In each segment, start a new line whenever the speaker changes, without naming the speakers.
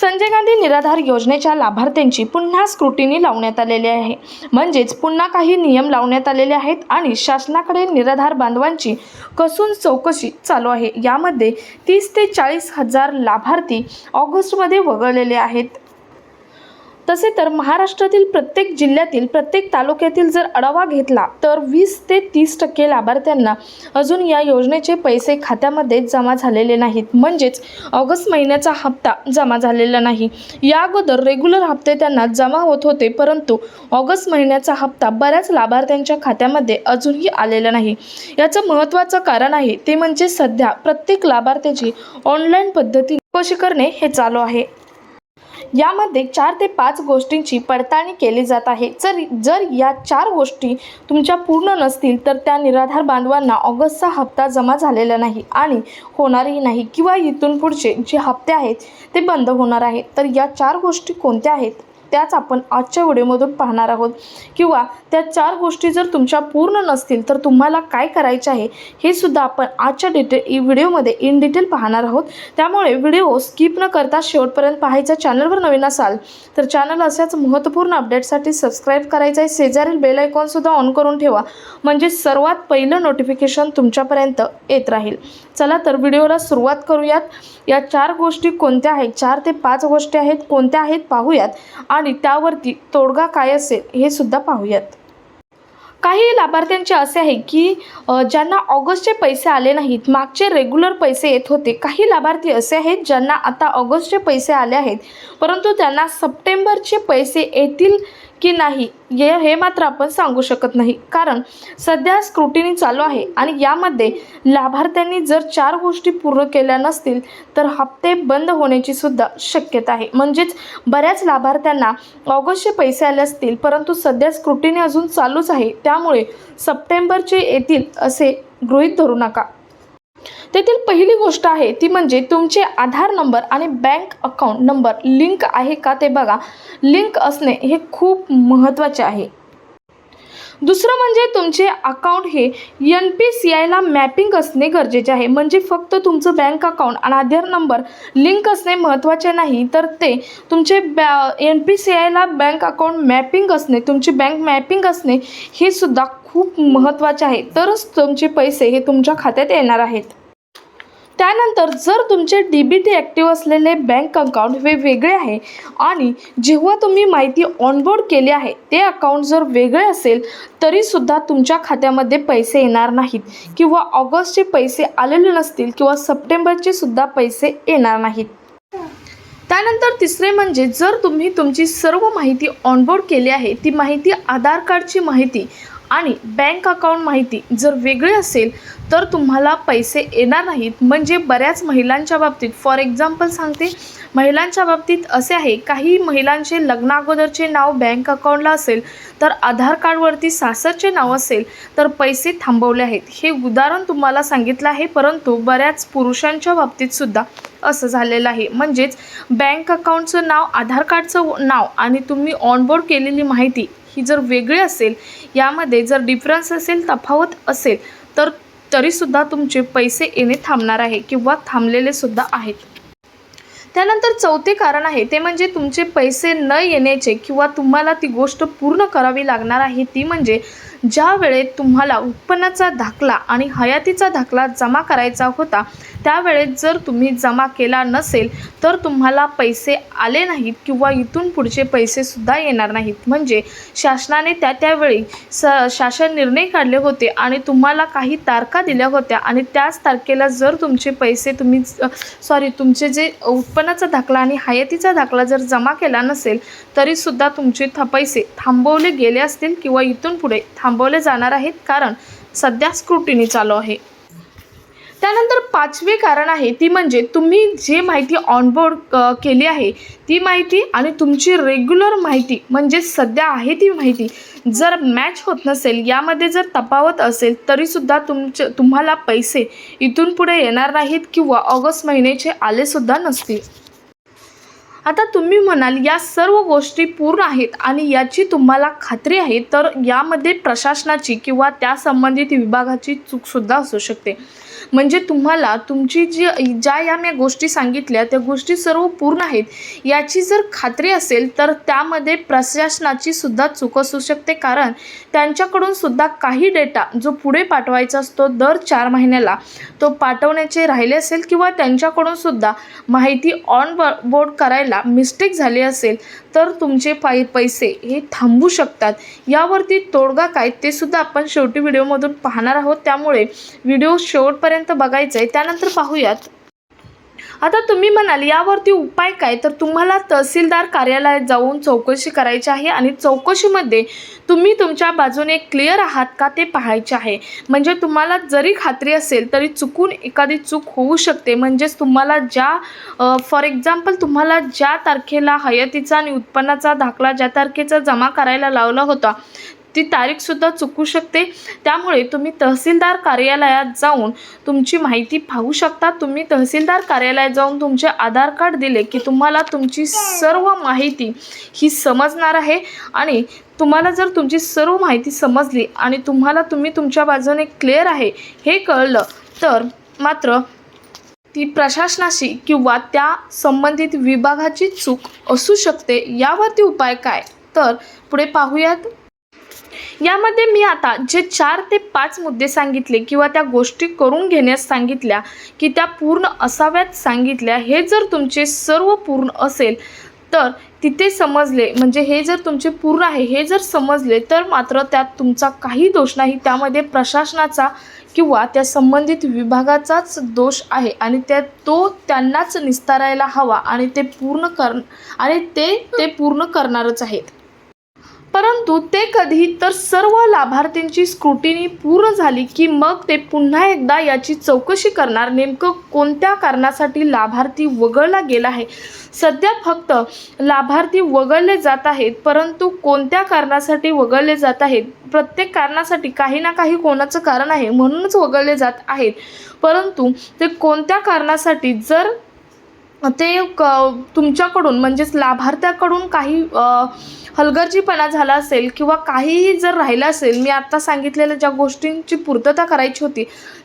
संजय गांधी निराधार योजनेच्या लाभार्थ्यांची पुन्हा स्क्रुटिनी लावण्यात आलेली आहे. म्हणजेच पुन्हा काही नियम लावण्यात आलेले आहेत आणि शासनाकडे निराधार बांधवांची कसून चौकशी चालू आहे. यामध्ये तीस ते चाळीस हजार लाभार्थी ऑगस्टमध्ये वगळलेले आहेत. तसे तर महाराष्ट्रातील प्रत्येक जिल्ह्यातील प्रत्येक तालुक्यातील जर आढावा घेतला तर वीस ते तीस टक्के लाभार्थ्यांना अजून या योजनेचे पैसे खात्यामध्ये जमा झालेले नाहीत. म्हणजेच ऑगस्ट महिन्याचा हप्ता जमा झालेला नाही. या अगोदर रेग्युलर हप्ते त्यांना जमा होत होते परंतु ऑगस्ट महिन्याचा हप्ता बऱ्याच लाभार्थ्यांच्या खात्यामध्ये अजूनही आलेला नाही. याचं महत्त्वाचं कारण आहे ते म्हणजे सध्या प्रत्येक लाभार्थ्याची ऑनलाईन पद्धती चौकशी करणे हे चालू आहे. यामध्ये चार ते पाच गोष्टींची पडताळणी केली जात आहे. जर जर या चार गोष्टी तुमच्या पूर्ण नसतील तर त्या निराधार बांधवांना ऑगस्टचा हप्ता जमा झालेला नाही आणि होणारही नाही किंवा इथून पुढचे जे हप्ते आहेत ते बंद होणार आहेत तर या चार गोष्टी कोणत्या आहेत? त्याच आपण आजच्या व्हिडिओमधून पाहणार आहोत. किंवा त्या चार गोष्टी जर तुमच्या पूर्ण नसतील तर तुम्हाला काय करायचे आहे हे सुद्धा आपण आजच्या डिटे व्हिडिओमध्ये इन डिटेल पाहणार आहोत. त्यामुळे व्हिडिओ स्किप न करता शेवटपर्यंत पाहायचा चॅनलवर नवीन असाल तर चॅनल अशाच महत्त्वपूर्ण अपडेटसाठी सबस्क्राईब करायचं आहे शेजारील बेल आयकॉनसुद्धा ऑन करून ठेवा म्हणजे सर्वात पहिलं नोटिफिकेशन तुमच्यापर्यंत येत राहील. चला तर व्हिडिओला सुरुवात करूयात. या चार गोष्टी कोणत्या आहेत? चार ते पाच गोष्टी आहेत. कोणत्या आहेत? पाहूयात. आणि त्यावरती तोडगा काय असेल हे सुद्धा पाहूयात. काही लाभार्थ्यांचे असे आहे की ज्यांना ऑगस्टचे पैसे आले नाहीत मागचे रेग्युलर पैसे येत होते. काही लाभार्थी असे आहेत ज्यांना आता ऑगस्टचे पैसे आले आहेत परंतु त्यांना सप्टेंबरचे पैसे येतील की नाही हे हे मात्र आपण सांगू शकत नाही. कारण सध्या स्क्रुटिनी चालू आहे आणि यामध्ये लाभार्थ्यांनी जर चार गोष्टी पूर्ण केल्या नसतील तर हप्ते बंद होण्याची सुद्धा शक्यता आहे. म्हणजेच बऱ्याच लाभार्थ्यांना ऑगस्टचे पैसे आले असतील परंतु सध्या स्क्रुटिनी अजून चालूच आहे. त्यामुळे सप्टेंबरचे येतील असे गृहीत धरू नका. तेथील पहिली गोष्ट आहे ती म्हणजे तुमचे आधार नंबर आणि बँक अकाउंट नंबर लिंक आहे का ते बघा. लिंक असणे हे खूप महत्त्वाचे आहे. दुसरं म्हणजे तुमचे अकाउंट हे एन पी सी आयला मॅपिंग असणे गरजेचे आहे. म्हणजे फक्त तुमचं बँक अकाउंट आणि आधार नंबर लिंक असणे महत्त्वाचे नाही तर ते तुमचे बॅ एन पी सी आयला बँक अकाउंट मॅपिंग असणे तुमची बँक मॅपिंग असणे हे सुद्धा खूप महत्त्वाचे आहे. तरच तुमचे पैसे हे तुमच्या खात्यात येणार आहेत. त्यानंतर जर तुमचे डी बी टी ॲक्टिव्ह असलेले बँक अकाउंट हे वेगळे आहे आणि जेव्हा तुम्ही माहिती ऑनबोर्ड केली आहे ते अकाउंट जर वेगळे असेल तरीसुद्धा तुमच्या खात्यामध्ये पैसे येणार नाहीत किंवा ऑगस्टचे पैसे आलेले नसतील किंवा सप्टेंबरचे सुद्धा पैसे येणार नाहीत. त्यानंतर तिसरे म्हणजे जर तुम्ही तुमची सर्व माहिती ऑनबोर्ड केली आहे ती माहिती आधार कार्डची माहिती आणि बँक अकाउंट माहिती जर वेगळी असेल तर तुम्हाला पैसे येणार नाहीत. म्हणजे बऱ्याच महिलांच्या बाबतीत फॉर एक्झाम्पल सांगते महिलांच्या बाबतीत असे आहे काही महिलांचे लग्नाअगोदरचे नाव बँक अकाउंटला असेल तर आधार कार्डवरती सासरचे नाव असेल तर पैसे थांबवले आहेत. हे उदाहरण तुम्हाला सांगितलं आहे परंतु बऱ्याच पुरुषांच्या बाबतीत सुद्धा असं झालेलं आहे. म्हणजेच बँक अकाउंटचं नाव आधार कार्डचं नाव आणि तुम्ही ऑनबोर्ड केलेली माहिती ही जर वेगळी असेल यामध्ये जर डिफरन्स असेल तफावत असेल तर तरीसुद्धा तुमचे पैसे येणे थांबणार आहे किंवा थांबलेले सुद्धा आहेत. त्यानंतर चौथे कारण आहे ते म्हणजे तुमचे पैसे न येण्याचे किंवा तुम्हाला ती गोष्ट पूर्ण करावी लागणार आहे ती म्हणजे ज्या वेळेत तुम्हाला उत्पन्नाचा दाखला आणि हयातीचा दाखला जमा करायचा होता त्यावेळेत जर तुम्ही जमा केला नसेल तर तुम्हाला पैसे आले नाहीत किंवा इथून पुढचे पैसेसुद्धा येणार नाहीत. म्हणजे शासनाने त्या त्यावेळी स शासन निर्णय काढले होते आणि तुम्हाला काही तारखा दिल्या होत्या आणि त्याच तारखेला जर तुमचे पैसे तुम्ही सॉरी तुमचे जे उत्पन्नाचा दाखला आणि हयातीचा दाखला जर जमा केला नसेल तरीसुद्धा तुमचे थ पैसे थांबवले गेले असतील किंवा इथून पुढे थांब थांबवले जाणार आहेत कारण सध्या स्क्रुटिनी चालू आहे. त्यानंतर पाचवे कारण आहे ती म्हणजे तुम्ही जे माहिती ऑनबोर्ड केली आहे ती माहिती आणि तुमची रेग्युलर माहिती म्हणजे सध्या आहे ती माहिती जर मॅच होत नसेल यामध्ये जर तपावत असेल तरीसुद्धा तुमचे तुम्हाला पैसे इथून पुढे येणार नाहीत किंवा ऑगस्ट महिन्याचे आलेसुद्धा नसतील. आता तुम्ही म्हणाल या सर्व गोष्टी पूर्ण आहेत आणि याची तुम्हाला खात्री आहे तर यामध्ये प्रशासनाची किंवा त्या संबंधित विभागाची चूकसुद्धा असू शकते. म्हणजे तुम्हाला तुमची जी ज्या या मी गोष्टी सांगितल्या त्या गोष्टी सर्व पूर्ण आहेत याची जर खात्री असेल तर त्यामध्ये प्रशासनाची सुद्धा चूक असू शकते. कारण त्यांच्याकडून सुद्धा काही डेटा जो पुढे पाठवायचा असतो दर चार महिन्याला तो पाठवण्याचे राहिले असेल किंवा त्यांच्याकडून सुद्धा माहिती ऑन बोर्ड करायला मिस्टेक झाली असेल तर तुमचे पै पैसे हे थांबू शकतात. यावरती तोडगा काय ते सुद्धा आपण शेवटी व्हिडिओमधून पाहणार आहोत. त्यामुळे व्हिडिओ शेवटपर्यंत बघायचा आहे त्यानंतर पाहूयात. आता तुम्ही म्हणाल यावरती उपाय काय? तर तुम्हाला तहसीलदार कार्यालयात जाऊन चौकशी करायची आहे आणि चौकशीमध्ये तुम्ही तुमच्या बाजूने क्लिअर आहात का ते पाहायचे आहे. म्हणजे तुम्हाला जरी खात्री असेल तरी चुकून एखादी चूक होऊ शकते. म्हणजेच तुम्हाला ज्या फॉर एक्झाम्पल तुम्हाला ज्या तारखेला हयतीचा आणि उत्पन्नाचा दाखला ज्या तारखेचा जमा करायला लावला होता ती तारीखसुद्धा चुकू शकते. त्यामुळे तुम्ही तहसीलदार कार्यालयात जाऊन तुमची माहिती पाहू शकता. तुम्ही तहसीलदार कार्यालयात जाऊन तुमचे आधार कार्ड दिले की तुम्हाला तुमची सर्व माहिती ही समजणार आहे. आणि तुम्हाला जर तुमची सर्व माहिती समजली आणि तुम्हाला तुम्ही तुमच्या बाजूने क्लिअर आहे हे कळलं तर मात्र ती प्रशासनाशी किंवा त्या संबंधित विभागाची चूक असू शकते. यावरती उपाय काय? तर पुढे पाहूयात. यामध्ये मी आता जे चार ते पाच मुद्दे सांगितले किंवा त्या गोष्टी करून घेण्यास सांगितल्या की त्या पूर्ण असाव्यात सांगितल्या हे जर तुमचे सर्व पूर्ण असेल तर तिथे समजले म्हणजे हे जर तुमचे पूर्ण आहे हे जर समजले तर मात्र त्यात तुमचा काही दोष नाही. त्यामध्ये प्रशासनाचा किंवा त्या संबंधित विभागाचाच दोष आहे आणि त्या तो त्यांनाच निस्तारायला हवा आणि ते पूर्ण कर आणि ते ते पूर्ण करणारच आहेत. परंतु ते कधी तर सर्व लाभार्थींची स्क्रुटिनी पूर्ण झाली की मग ते पुन्हा एकदा याची चौकशी करणार. नेमकं कोणत्या कारणासाठी लाभार्थी वगळला गेला आहे? सध्या फक्त लाभार्थी वगळले जात आहेत परंतु कोणत्या कारणासाठी वगळले जात आहेत? प्रत्येक कारणासाठी काही ना काही कोणाचं कारण आहे म्हणूनच वगळले जात आहेत. परंतु ते कोणत्या कारणासाठी जर ते क तुमच्याकडून म्हणजेच लाभार्थ्याकडून काही हलगर्जीपणा झाला असेल किंवा काहीही जर राहिलं असेल मी आत्ता सांगितलेल्या ज्या गोष्टींची पूर्तता करायची होती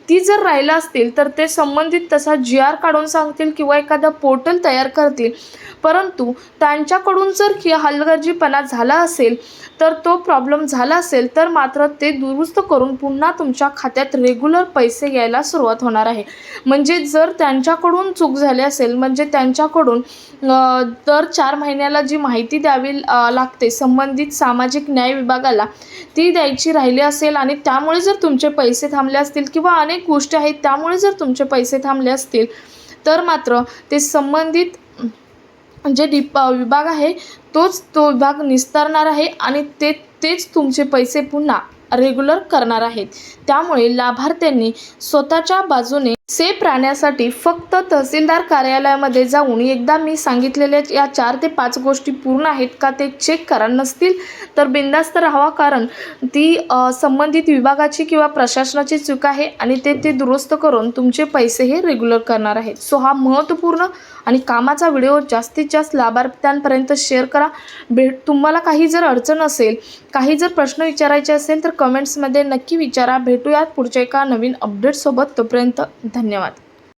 ती जर राहिलं असतील तर ते संबंधित तसा जी आर काढून सांगतील किंवा एखादा पोर्टल तयार करतील. परंतु त्यांच्याकडून जर की हलगर्जीपणा झाला असेल तर तो प्रॉब्लेम झाला असेल तर मात्र ते दुरुस्त करून पुन्हा तुमच्या खात्यात रेग्युलर पैसे यायला सुरुवात होणार आहे. म्हणजे जर त्यांच्याकडून चूक झाली असेल म्हणजे म्हणजे त्यांच्याकडून दर चार महिन्याला जी माहिती द्यावी लागते संबंधित सामाजिक न्याय विभागाला ती द्यायची राहिली असेल आणि त्यामुळे जर तुमचे पैसे थांबले असतील किंवा अनेक गोष्टी आहेत त्यामुळे जर तुमचे पैसे थांबले असतील तर मात्र ते संबंधित जे डिप विभाग आहे तोच तो विभाग निस्तारणार आहे आणि ते तेच तुमचे पैसे पुन्हा रेग्युलर करणार आहेत. त्यामुळे लाभार्थ्यांनी स्वतःच्या बाजूने सेफ राहण्यासाठी फक्त तहसीलदार कार्यालयामध्ये जाऊन एकदा मी सांगितलेल्या या चार ते पाच गोष्टी पूर्ण आहेत का ते चेक करा. नसतील तर बिंदास्त राहावा कारण ती संबंधित विभागाची किंवा प्रशासनाची चूक आहे आणि ते ते दुरुस्त करून तुमचे पैसे हे रेग्युलर करणार आहेत. सो हा महत्त्वपूर्ण आणि कामाचा व्हिडिओ जास्तीत जास्त लाभार्थ्यांपर्यंत शेअर करा. भेट तुम्हाला काही जर अडचण असेल काही जर प्रश्न विचारायचे असेल तर कमेंट्समध्ये नक्की विचारा. भेटूयात पुढच्या एका नवीन अपडेटसोबत तोपर्यंत धन्यवाद.